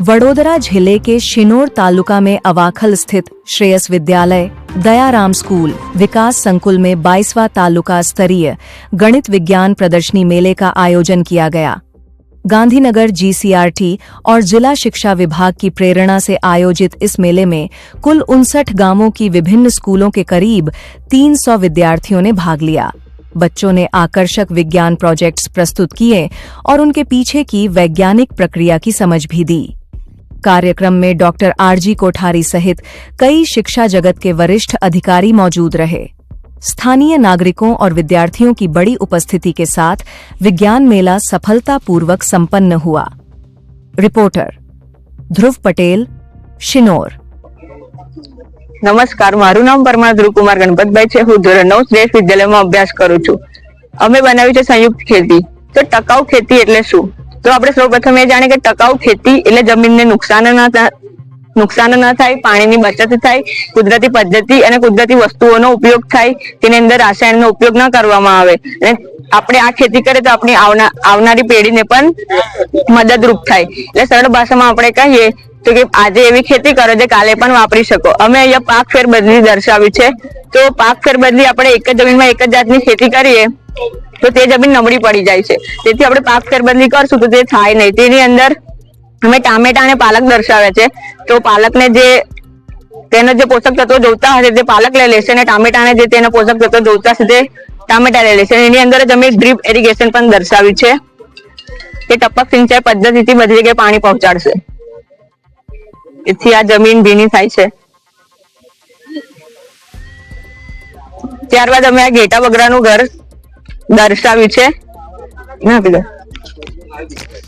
वडोदरा ज़िले के शिनोर तालुका में अवाखल स्थित श्रेयस विद्यालय, दयाराम स्कूल, विकास संकुल में 22वां तालुका स्तरीय गणित विज्ञान प्रदर्शनी मेले का आयोजन किया गया। गांधीनगर जीसीआरटी और जिला शिक्षा विभाग की प्रेरणा से आयोजित इस मेले में कुल उनसठ गाँवों की विभिन्न स्कूलों के करीब 300 विद्यार्थियों ने भाग लिया। बच्चों ने आकर्षक विज्ञान प्रोजेक्ट्स प्रस्तुत किए और उनके पीछे की वैज्ञानिक प्रक्रिया की समझ भी दी। कार्यक्रम में डॉक्टर आरजी कोठारी सहित कई शिक्षा जगत के वरिष्ठ अधिकारी मौजूद रहे स्थानीय नागरिकों और विद्यार्थियों की बड़ी उपस्थिति के साथ विज्ञान मेला सफलतापूर्वक संपन्न हुआ रिपोर्टर ध्रुव पटेल शिनोर નમસ્કાર મારું નામ પરમાર ધ્રુવકુમાર ગણપતભાઈ છે હું ધોરણ નવ શ્રેષ્ઠ વિદ્યાલયમાં અભ્યાસ કરું છું અમે બનાવી છે સંયુક્ત ખેતી તો ટકાઉ ખેતી એટલે શું તો આપણે સૌપ્રથમ એ જાણીએ કે ટકાઉ ખેતી એટલે જમીનને નુકસાન ન થા- નુકસાન ન થાય, પાણીની બચત થાય, કુદરતી પદ્ધતિ અને કુદરતી વસ્તુઓનો ઉપયોગ થાય, તેની અંદર રાસાયણનો ઉપયોગ ન કરવામાં આવે. અને આપણે આ ખેતી કરીએ તો આપણી આવના- આવનારી પેઢીને પણ મદદરૂપ થાય. એટલે સરળ ભાષામાં આપણે કહીએ તો કે આજે એવી ખેતી કરો જે કાલે પણ વાપરી શકો. અમે અહીંયા પાક ફેર બદલી દર્શાવી છે. તો પાક ફેર બદલી આપણે એક જ જમીનમાં એક જ જાતની ખેતી કરીએ, તો તે જમીન નબળી પડી જાય છે. તેથી આપણે પાક ફેર બદલી કરશું તો તે થાય નહીં. તેની અંદર અમે ટામેટા અને પાલક દર્શાવે છે. તો પાલકને જે તેનો જે પોષક તત્વો જોતા હશે તે પાલક લઈ લેશે અને ટામેટાને જે તેના પોષક તત્વો જોતા હશે તે ટામેટા લઈ લેશે. એની અંદર જ અમે ડ્રીપ ઇરિગેશન પણ દર્શાવ્યું છે કે ટપક સિંચાઈ પદ્ધતિથી બધી જગ્યાએ પાણી પહોંચાડશે. એથી આ જમીન ભીની થાય છે. ત્યારબાદ અમે આ ઘેટા બગડાનું ઘર દર્શાવ્યું છે.